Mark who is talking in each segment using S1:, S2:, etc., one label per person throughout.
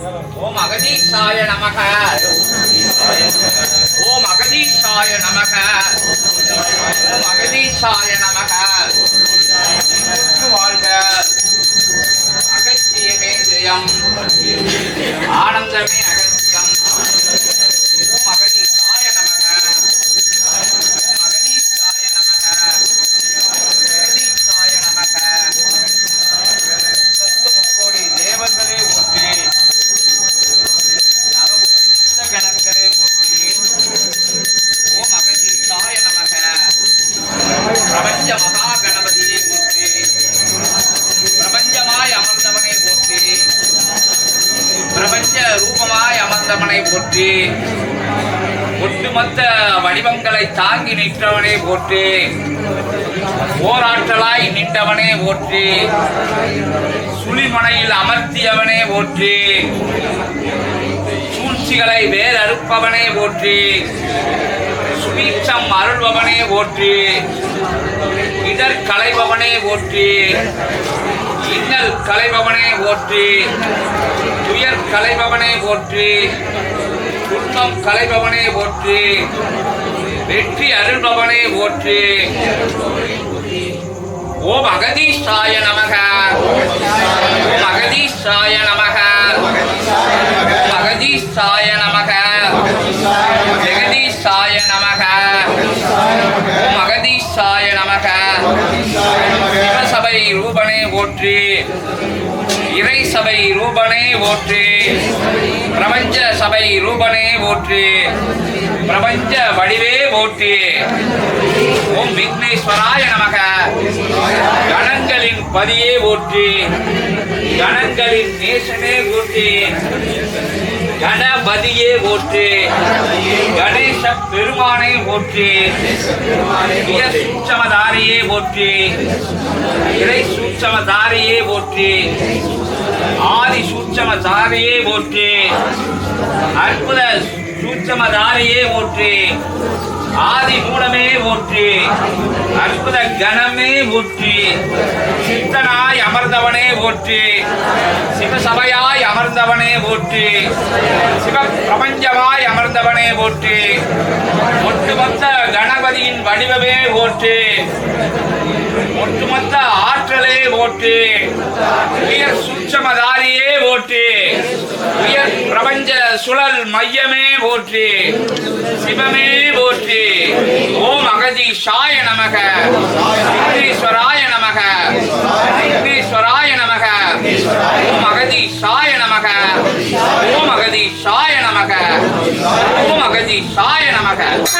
S1: ஓம் அகதீஷாய நமக. ஓம் அகதீஷாய நமக. ஓம் அகதீஷாய நமக வாழ்க. அகத்தியமே ஜெயம். ஆனந்தமே அகத்தியம் ஓம் அகதீஷாய நமக ஓம் அகதீஷாய நமக அகதீஷாய நமக சத்து முக்கோடி தேவர்களே போற்றி நவகோடி சித்த கணங்களே போற்றி ஓம் அகதீஷாய நமக பிரபஞ்ச மகா கணபதியை போற்றி பிரபஞ்சமாய் அமர்ந்தவனை போற்றி பிரபஞ்ச ரூபமாய் அமர்ந்தவனை போற்றி ஒட்டுமொத்த வடிவங்களை தாங்கி நின்றவனே போற்றி போராற்றலாய் நின்றவனே போற்றி. சுழிமனையில் அமர்த்தியவனே போற்றி. சூழ்ச்சிகளை வேறறுப்பவனே போற்றி. சுபீட்சம் அருள்பவனே போற்றி. இடர் களைபவனே போற்றி. இன்னல் களைபவனே போற்றி. துயர் களைபவனே போற்றி. துன்பம் களைபவனே போற்றி. வெற்றி அருள்பவனே போற்றி. ஓம் அகதீஷாய நமக. ஓம் அகதீஷாய நமக. அகதீஷாய நமக. ஜெகதீஷாய நமக. ஓம் அகதீஷாய நமக. சிவசபை ரூபனை போற்றி. இறை சபை ரூபனே ஓற்று பிரபஞ்ச சபை ரூபனே ஓற்று பிரபஞ்ச வடிவே போற்றி. ஓம் விக்னேஸ்வராய நமக. கணங்களின் பதியே போற்றி. கணங்களின் நேசனே போற்றி. கணபதியே ஓற்று கணேச பெருமானை ஓற்று சூட்சமதாரியே ஓற்று இறை சூட்சமதாரியே ஓற்று ஆதி சூட்சமதாரியே ஓற்று அற்புத சூட்சமதாரியே போற்றி ஆதி மூலமே போற்றி அற்புத கணமே போற்றி சித்தனாய் அமர்ந்தவனே போற்றி சிவசபையாய் அமர்ந்தவனே போற்றி சிவ பிரபஞ்சமாய் அமர்ந்தவனே போற்றி ஒட்டுமொத்த கணபதியின் வடிவமே போற்றி ஒட்டுமொத்த ஆற்றலே போற்றி உயர் சுட்சமதாரியே போற்றி சுழல் மையமே போற்றி. சிவமே போற்றி. ஓம் அகதீஷாய நமக. சித்தீஸ்வராய நமக. சித்தீஸ்வராய நமக. ஓம் அகதீஷாய நமக. ஓம் அகதீஷாய நமக. ஓம் அகதீஷாய நமக.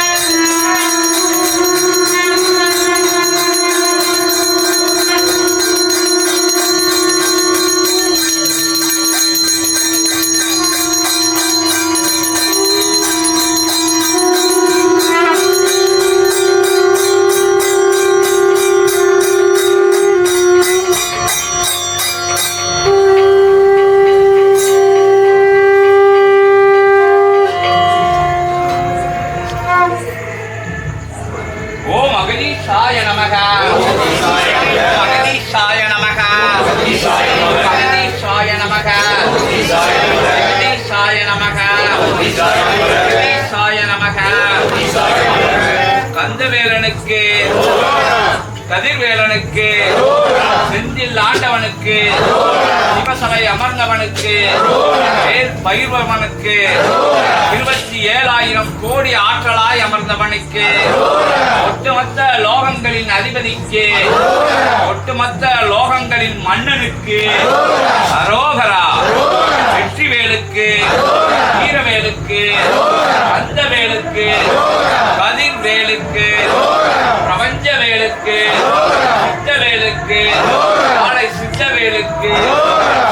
S1: அகதீஷாய நமக. அகதீஷாய நமக. கந்தவேலனுக்கு. கதிர்வேலனுக்கு. செந்தில் ஆண்டவனுக்கு சிவசலை அமர்ந்தவனுக்கு வேல் இருபத்தி ஏழாயிரம் கோடி ஆற்றலாய் அமர்ந்தவனுக்கு ஒட்டுமொத்த லோகங்களின் அதிபதிக்கு ஒட்டுமொத்த லோகங்களின் மன்னனுக்கு அரோகரா வெற்றி வெற்றிவேலுக்கு வீரவேலுக்கு கந்தவேலுக்கு வேலுக்கு பிரபஞ்சவேலுக்கு சித்தவேலுக்கு நாளை சித்தவேலுக்கு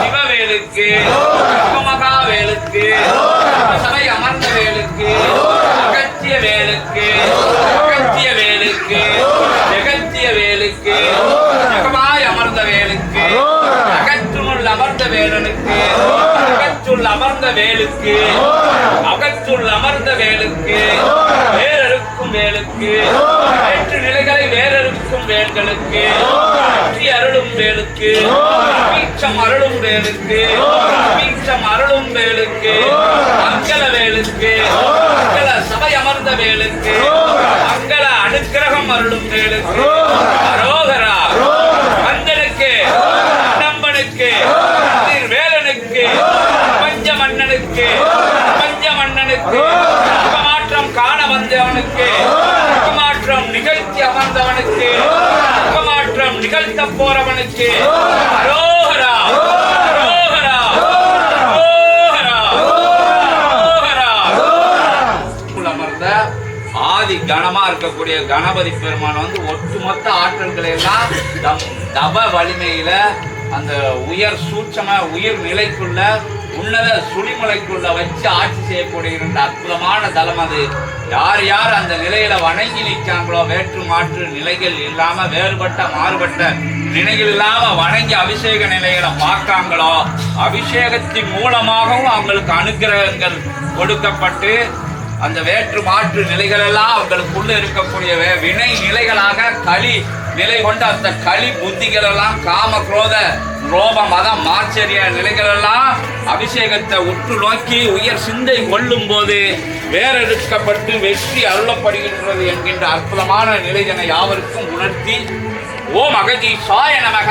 S1: சிவவேலுக்கு சிவமகாவேலுக்கு சபை அமர்ந்த வேலுக்கு அகத்திய வேலுக்கு அகத்திய வேலுக்கு ஜெகத்திய வேலுக்கு ஜெகமாய் அமர்ந்த வேலுக்கு அகற்றுமுள் அமர்ந்த வேலனுக்கு அமர்ந்த வேலுக்கு. அகத்துள் அமர்ந்த வேலுக்கு. வேறறுக்கும் வேலுக்கு. வேற்று நிலைகளை வேறறுக்கும் வேல்களுக்கு. வெற்றி அருளும் வேலுக்கு. வீச்சம் அருளும் வேலுக்கு. வீச்சம் அருளும் வேலுக்கு. மங்கள வேலுக்கு. மங்கள சபை அமர்ந்த வேலுக்கு. மங்கள அனுக்கிரகம் அருளும் வேலுக்கு அரோகரா கந்தனுக்கு நம்பனுக்கு வேலனுக்கு பஞ்ச மன்னனுக்கு பஞ்ச மன்னனுக்கு முகமாற்றம் காண வந்தவனுக்கு முகமாற்றம் நிகழ்த்தி அமர்ந்தவனுக்கு. முகமாற்றம் நிகழ்த்த போறவனுக்கு. அரோகரா. உள்ள அமர்ந்த ஆதி கணமா இருக்கக்கூடிய கணபதி பெருமான் வந்து ஒட்டுமொத்த ஆற்றல்களை எல்லாம் தப வலிமையில அந்த உயர் சூட்சம உயிர் நிலைக்குள்ள உன்னத சுழிமலைக்குள்ள வச்சு ஆட்சி செய்யக்கூடிய அற்புதமான தலம் அது. யார் யார் அந்த நிலையில வணங்கி நிற்காங்களோ வேற்று மாற்று நிலைகள் இல்லாம வேறுபட்ட மாறுபட்ட நிலைகள் இல்லாம வணங்கி அபிஷேக நிலைகளை பார்க்காங்களோ அபிஷேகத்தின் மூலமாகவும் அவங்களுக்கு அனுக்கிரகங்கள் கொடுக்கப்பட்டு அந்த வேற்று மாற்று நிலைகள் எல்லாம் அவங்களுக்குள்ள இருக்கக்கூடிய வினை நிலைகளாக களி நிலை கொண்ட அந்த களி புத்திகள் எல்லாம் காம குரோத ரோப மதம் மாச்சரிய நிலைகள் எல்லாம் அபிஷேகத்தை உற்று நோக்கி உயர் சிந்தை கொள்ளும் போது வேறெடுக்கப்பட்டு வெற்றி அருளப்படுகின்றது என்கின்ற அற்புதமான நிலைதனை யாவருக்கும் உணர்த்தி ஓம் அகதீஷாய நமக.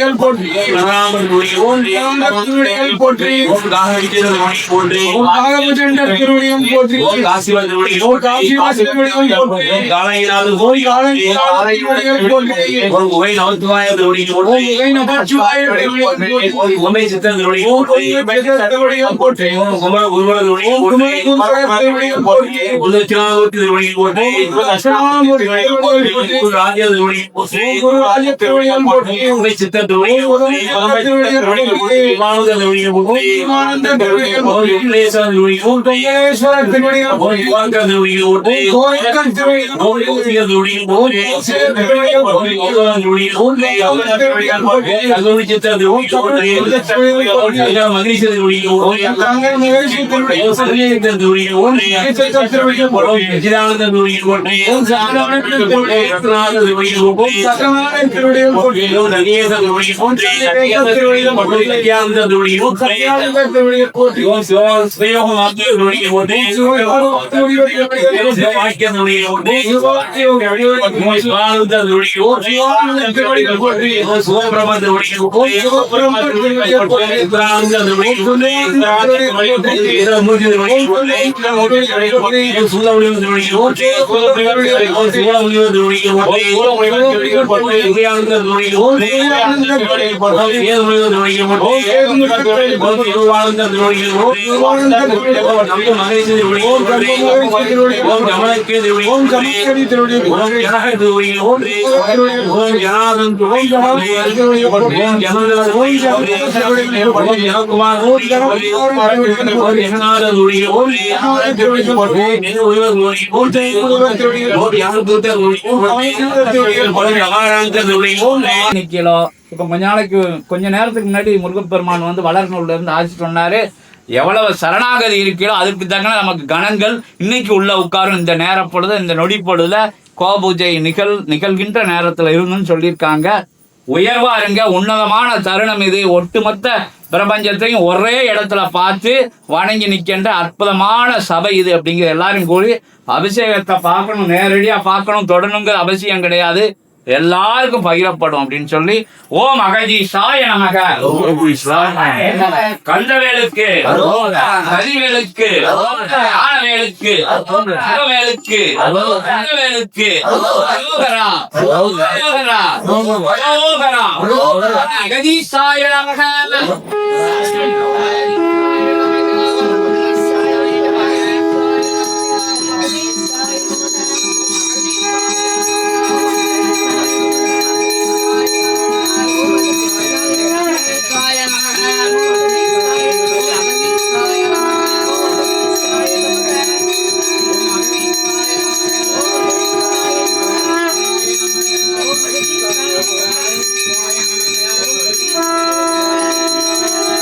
S2: திருவடிகள் போற்றி திருவடிகள் போற்றி நாகபுஜண்டர் திருவடியும் போற்றி போற்றி போற்றி போற்றி போற்றி போற்றி போற்றி போற்றி போற்றி போற்றி சித்த திருவடிகள் போற்றி திருவடிகள்
S1: இப்போ கொஞ்ச நாளைக்கு கொஞ்ச நேரத்துக்கு முன்னாடி முருகப்பெருமான் வந்து வளர்நூல்லேருந்து ஆட்சி சொன்னார். எவ்வளவு சரணாகதி இருக்கிறோ அதுக்கு தக்கன நமக்கு கணங்கள். இன்னைக்கு உள்ள உட்காரும் இந்த நேரப்பொழுது இந்த நொடி பொழுதுல கோபூஜை நிகழ் நிகழ்கின்ற நேரத்தில் இருந்துன்னு சொல்லியிருக்காங்க. உயர்வா இருங்க உன்னதமான தருணம் இது. ஒட்டுமொத்த பிரபஞ்சத்தையும் ஒரே இடத்துல பார்த்து வணங்கி நிற்கின்ற அற்புதமான சபை இது அப்படிங்கிற எல்லாரும் கூடி அபிஷேகத்தை பார்க்கணும் நேரடியாக பார்க்கணும் தொடணுங்கிற அவசியம் கிடையாது. எல்லாருக்கும் பகிரப்படும் அப்படின்னு சொல்லி ஓம் அகஜி சாய நமக. கந்தவேலுக்கு ஹரிவேலுக்கு ஆனவேலுக்கு அகவேலுக்கு அகவேலுக்கு அரோகரா. அரோகரா. அரோகரா அகஜி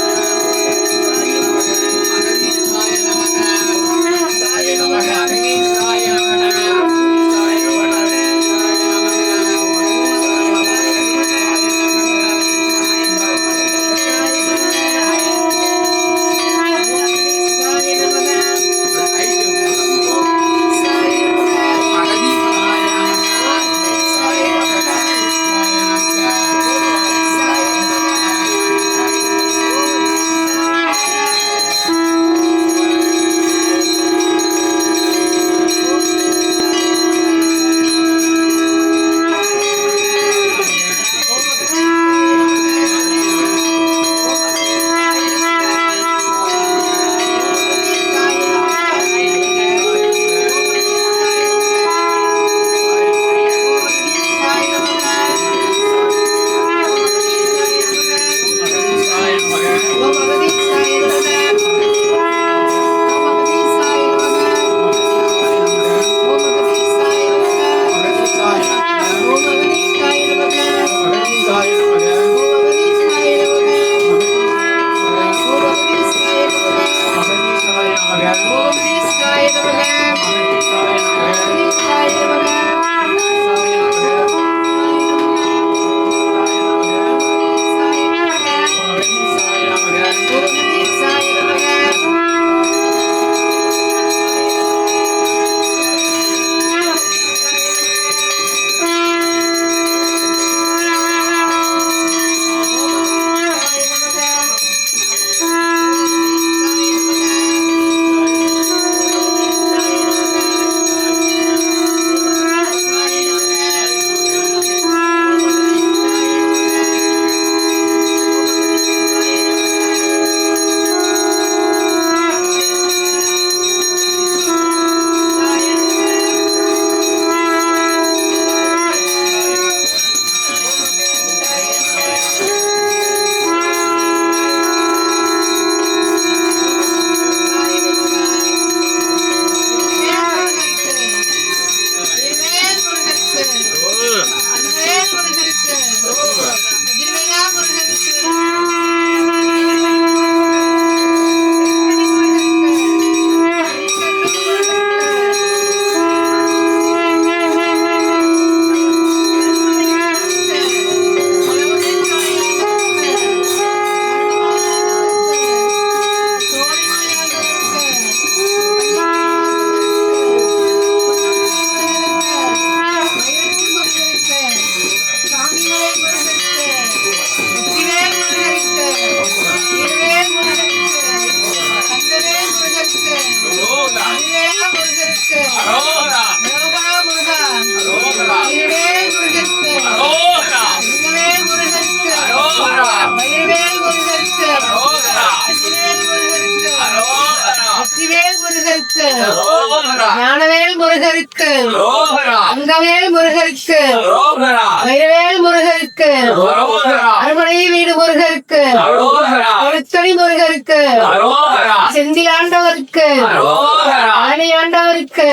S3: ஆண்டவருக்கு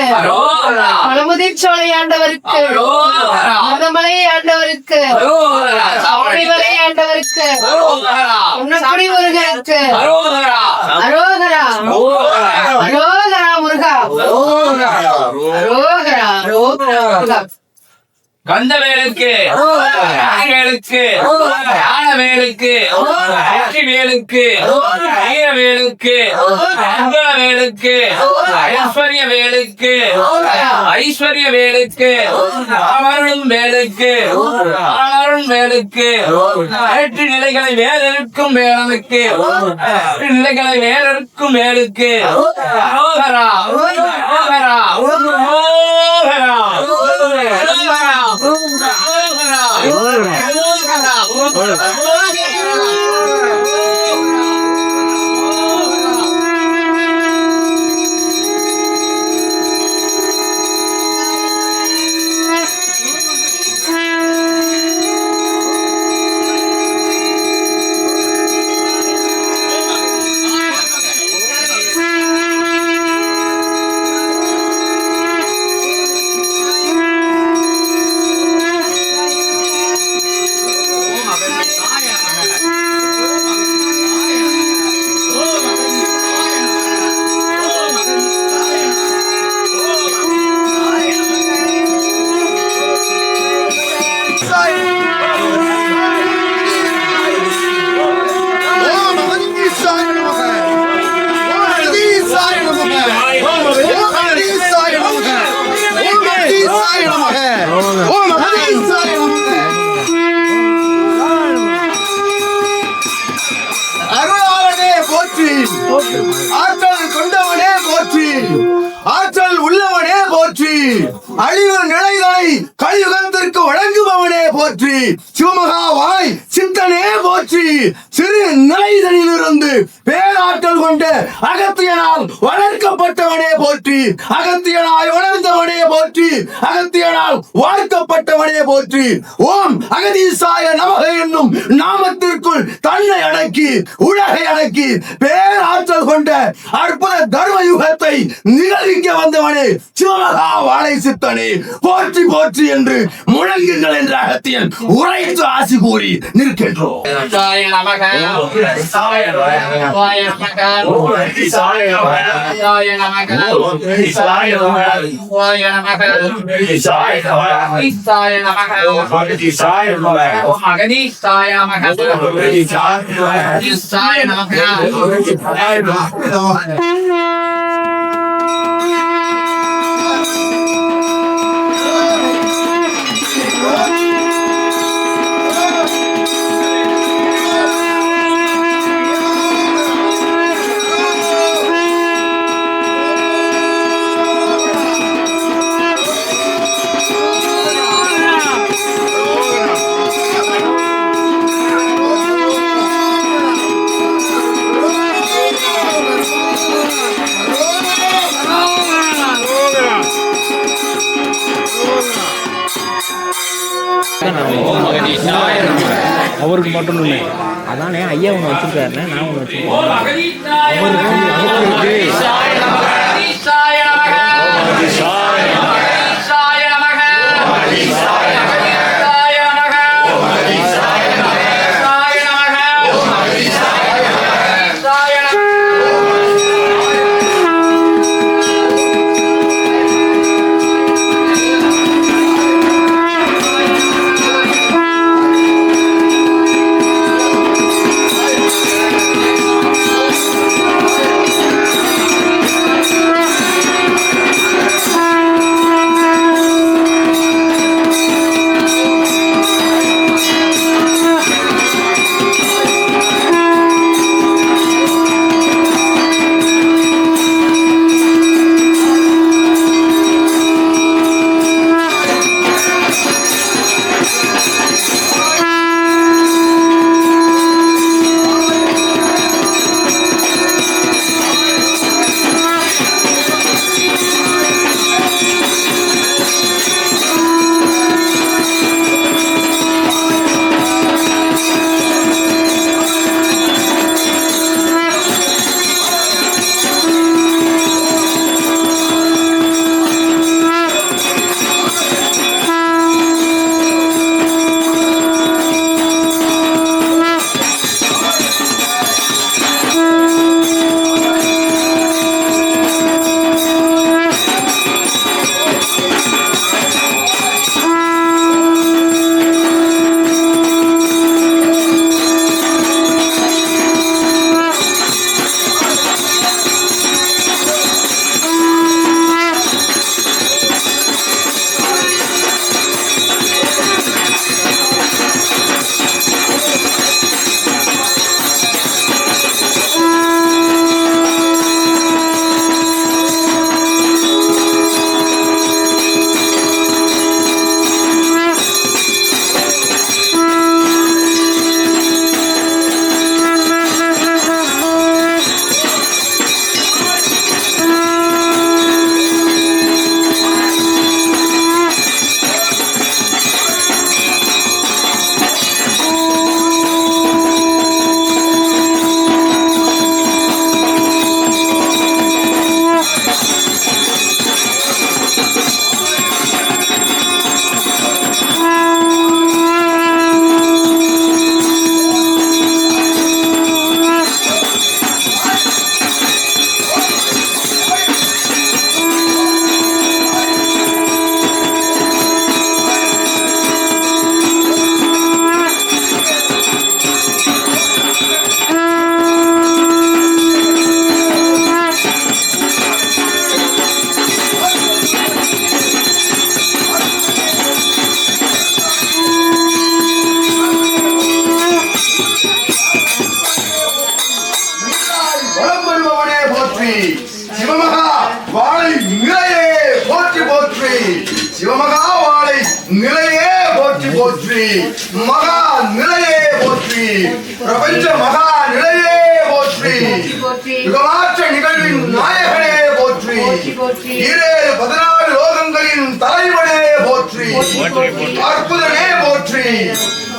S3: பழமுதிர் சோலை ஆண்டவருக்கு மருதமலை ஆண்டவருக்கு சாவடிமலை ஆண்டவருக்கு. உன்னக்குடி முருகருக்கு
S1: அரோகரா.
S3: அரோகரா.
S1: அரோகரா.
S3: அரோகரா முருகா.
S1: அரோகரா.
S3: அரோகரா அரோகரா. முருகா
S1: கந்தவேலுக்கு வேலுக்கு யானவேலுக்கு வேலுக்கு வீரவேலுக்கு வேலுக்கு ஐஸ்வர்ய வேலுக்கு ஐஸ்வர்ய வேலுக்கு அமரும் வேலுக்கு அமரும் வேலுக்கு எட்டு நிலைகளை வேலருக்கும் வேலனுக்கு எட்டு நிலைகளை வேலருக்கும் வேலுக்கு அரோகரா அரோகரா அரோகரா
S4: ஓம் அழிவு நிலைகளை கழிவுகள் போற்றி. சிவமகா வாய் சித்தனே போற்றி. சிறு நிலைதனிலிருந்து பேராற்றல் கொண்ட அகத்தியனால் வளர்க்கப்பட்டவனே போற்றி. அகத்தியனாய் வளர்ந்தவனே போற்றி. அகத்தியனால் வாழ்க்கப்பட்டவனே போற்றி. ஓம் அகதீசாய நமக என்னும் நாமத்திற்குள் தன்னை அடக்கி உலகை அடக்கி பேராற்றல் கொண்ட அற்புத தர்ம யுகத்தை நிகழ்விக்க வந்தவனே சிவமகா வாழை சித்தனே. போற்றி போற்றி என்று முழங்குங்கள் என்ற 人俺行くぞ
S5: 足氷寝るけど صاير مكان صاير صاير
S4: مكان صاير مكان صاير مكان صاير مكان صاير مكان صاير مكان صاير مكان
S3: صاير
S4: مكان صاير مكان صاير
S3: مكان அவருக்கு
S4: மட்டும் இல்லை. அதானே ஐயா ஒன்று
S3: வச்சிருக்காருண்ணே
S4: நான் ஒன்று வச்சிருக்கேன். ஓம்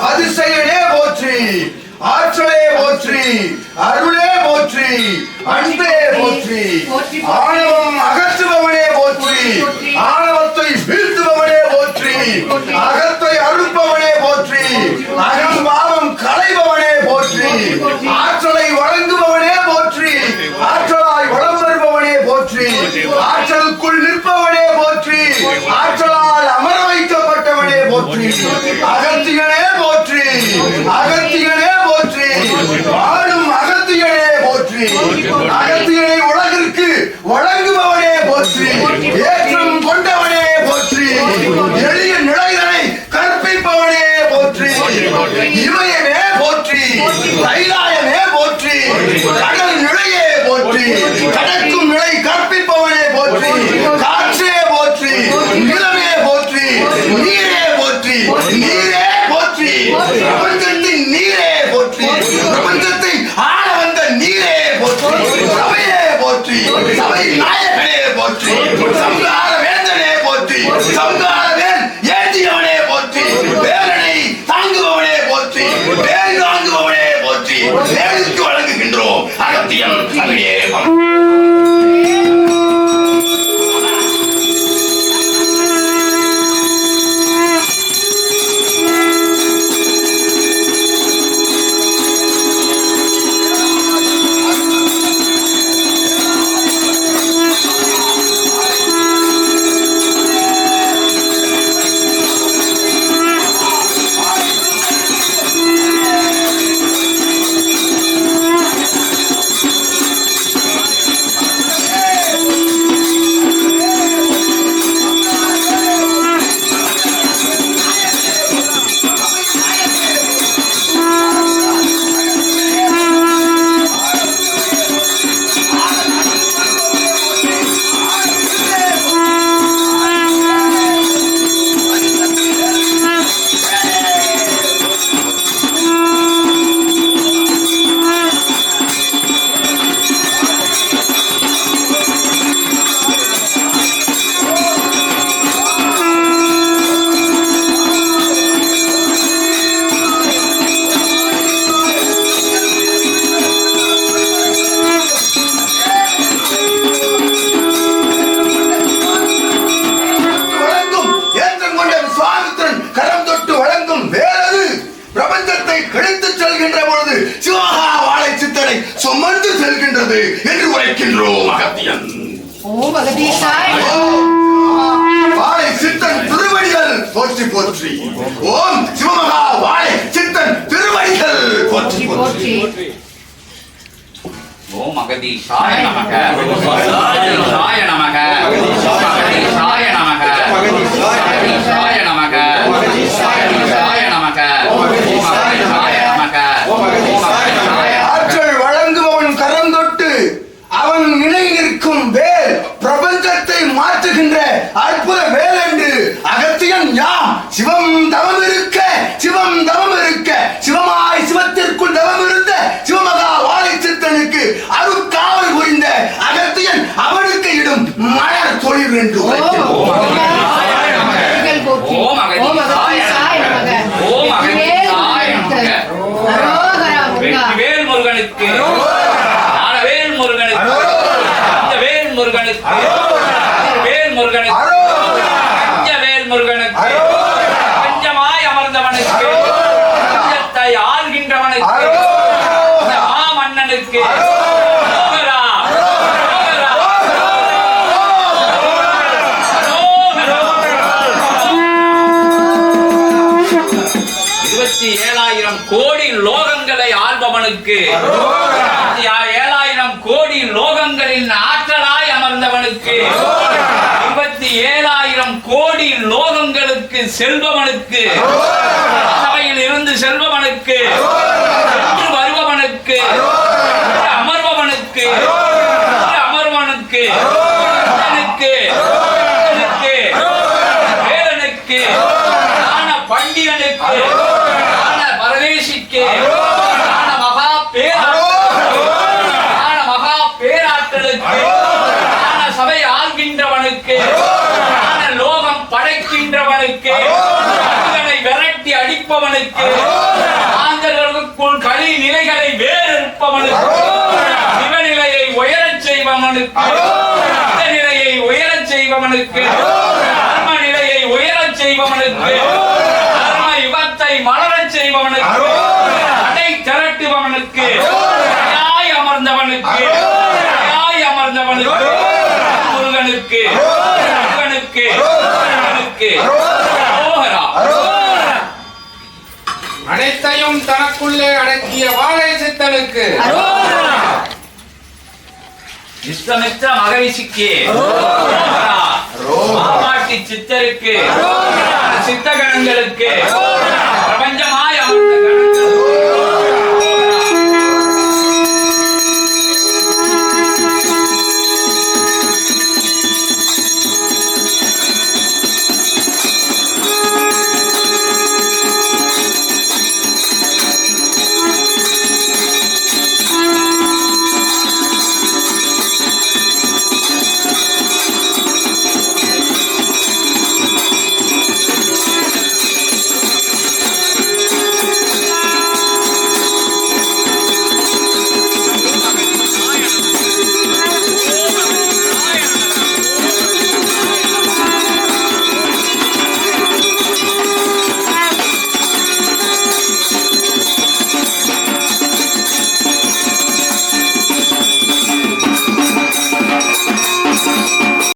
S4: அதிசயனே போற்றி ஆற்றலே போற்றி அருள் আয় রে বলছি।
S3: போற்றி ஓம்
S4: சிவமகா வாழை சித்தன் திருவடிகள் போற்றி போற்றி
S1: ஓம் அகதீஷாய நமக அகதீஷாய நமக அகதீஷாய நமக அகதீஷாய நமக அகதீஷாய நமக அகதீஷாய நமக
S4: ஆற்றல் வழங்குபவன் கரந்தொட்டு அவன் நிலை நிற்கும் வேல் பிரபஞ்சத்தை மாற்றுகின்ற அற்புத சிவம் தவம் இருக்க சிவம் தவம் இருக்க சிவமாய் சிவத்திற்குள் தவம் இருந்த சிவமகா வாழை சித்தனுக்கு அருட்காவல் புரிந்த அகத்தியன் அவனுக்கு இடும் மலர் தொழில் என்று
S1: முருகனுக்கு. வேல் முருகனுக்கு. வேல் முருகனுக்கு. அமர்ந்தவனுக்கு உலகத்தை ஆள்கின்றவனுக்கு மன்னனுக்கு ஏழாயிரம் கோடி லோகங்களை ஆள்பவனுக்கு ஏழாயிரம் கோடி லோகங்களின் ஆற்றலாய் அமர்ந்தவனுக்கு இருபத்தி ஏழாயிரம் கோடி லோகங்களுக்கு செல்பவனுக்கு சபையில் இருந்து செல்பவனுக்கு வருபவனுக்கு அமர்பவனுக்கு நிலைகளை வேறறுப்பவனுக்கு சிவநிலையை உயரச் செய்பவனுக்கு சித்த நிலையை உயரச் செய்பவனுக்கு தர்ம நிலையை உயரச் செய்பவனுக்கு தர்ம யுகத்தை மலரச் செய்பவனுக்கு அடை திரட்டுபவனுக்கு அமர்ந்தவனுக்கு தயாய் அமர்ந்தவனுக்கு முருகனுக்கு. முருகனுக்கு. முருகனுக்கு. அரோகரா.
S6: அனைத்தையும் தனக்குள்ளே அடக்கிய வாழை சித்தனுக்கு.
S1: விஸ்வமித்ர மகரிஷிக்கு. சித்தருக்கு. சித்தகணங்களுக்கு.